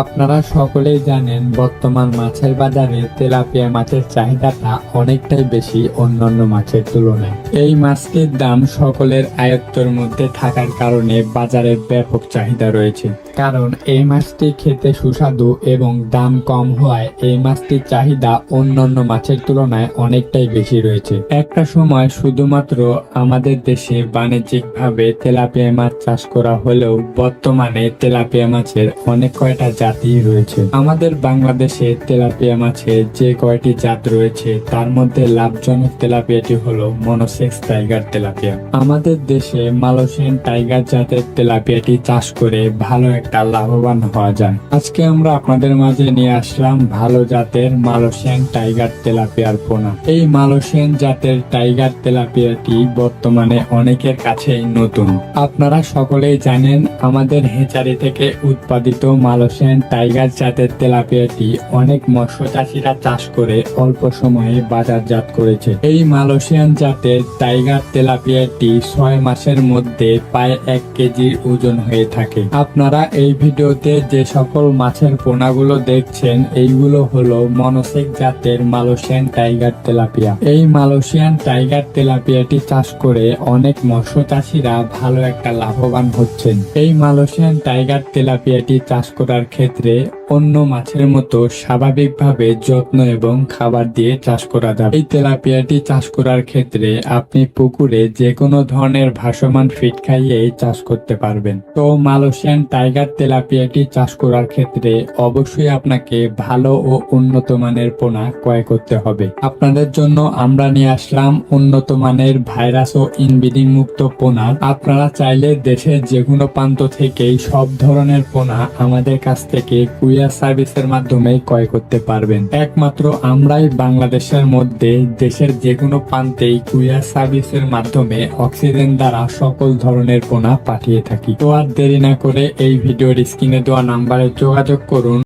আপনারা সকলেই জানেন, বর্তমান মাছের বাজারে তেলাপিয়া মাছের চাহিদাটা অনেকটাই বেশি অন্যান্য মাছের তুলনায়। এই মাছটির দাম সকলের আয়ত্তর মধ্যে থাকার কারণে বাজারে ব্যাপক চাহিদা রয়েছে। কারণ এই মাছটি খেতে সুস্বাদু এবং দাম কম হওয়ায় এই মাছটির চাহিদা অন্যান্য মাছের তুলনায় অনেকটাই বেশি রয়েছে। একটা সময় শুধুমাত্র আমাদের দেশে বাণিজ্যিকভাবে তেলাপিয়া মাছ চাষ করা হলেও বর্তমানে তেলাপিয়া মাছের অনেক কয়টা জাতি রয়েছে। আমাদের বাংলাদেশে তেলাপিয়া মাছের যে কয়টি জাত রয়েছে, তার মধ্যে লাভজনক তেলাপিয়াটি হলো মনোসেক্স টাইগার তেলাপিয়া। আমাদের দেশে মালয়েশিয়ান টাইগার জাতের তেলাপিয়াটি চাষ করে ভালো একটা লাভবান হওয়া যায়। আজকে আমরা আপনাদের মাঝে নিয়ে আসলাম ভালো জাতের মালয়েশিয়ান টাইগার তেলাপিয়ার পোনা। এই মালয়েশিয়ান জাতের টাইগার তেলাপিয়াটি বর্তমানে অনেকের কাছেই নতুন। আপনারা সকলেই জানেন, আমাদের হেচারি থেকে উৎপাদিত মালয়েশিয়ান টাইগার জাতের তেলাপিয়াটি অনেক মৎস্য চাষিরা চাষ করে অল্প সময়ে বাজারজাত করেছে। এই মালয়েশিয়ান জাতের টাইগার তেলাপিয়াটি ছয় মাসের মধ্যে প্রায় এক কেজির ওজন হয়ে থাকে। আপনারা এই ভিডিওতে যে সকল মাছের পোনাগুলো দেখছেন, এইগুলো হলো মনোসেক জাতের মালয়েশিয়ান টাইগার তেলাপিয়া। এই মালয়েশিয়ান টাইগার তেলাপিয়াটি চাষ করে অনেক মৎস্য চাষিরা ভালো একটা লাভবান হচ্ছেন। এই মালয়েশিয়ান টাইগার তেলাপিয়াটি চাষ করার ক্ষেত্রে অন্য মাছের মতো স্বাভাবিকভাবে যত্ন এবং খাবার দিয়ে চাষ করা যাবে। এই তেলাপিয়াটি চাষ করার ক্ষেত্রে আপনি পুকুরে যে কোনো ধরনের ভাসমান ফিট খাইয়ে চাষ করতে পারবেন। তো মালয়েশিয়ান টাইগার তেলাপিয়াটি চাষ করার ক্ষেত্রে অবশ্যই আপনাকে ভালো ও উন্নত মানের পোনা ক্রয় করতে হবে। আপনাদের জন্য আমরা নিয়ে আসলাম উন্নত মানের ভাইরাস ও ইনব্রিডিং মুক্ত পোনা। আপনারা চাইলে দেশের যে কোনো প্রান্ত থেকেই সব ধরনের পোনা আমাদের কাছ থেকে কুরিয়ার সার্ভিসের মাধ্যমে ক্রয় করতে পারবেন। একমাত্র আমরাই বাংলাদেশের মধ্যে দেশের যে কোনো প্রান্তেই কুরিয়ার সার্ভিসের মাধ্যমে অক্সিজেন দ্বারা সকল ধরনের পোনা পাঠিয়ে থাকি। তো আর দেরি না করে এই ভিডিওর স্ক্রিনে দেওয়া নাম্বারে যোগাযোগ করুন।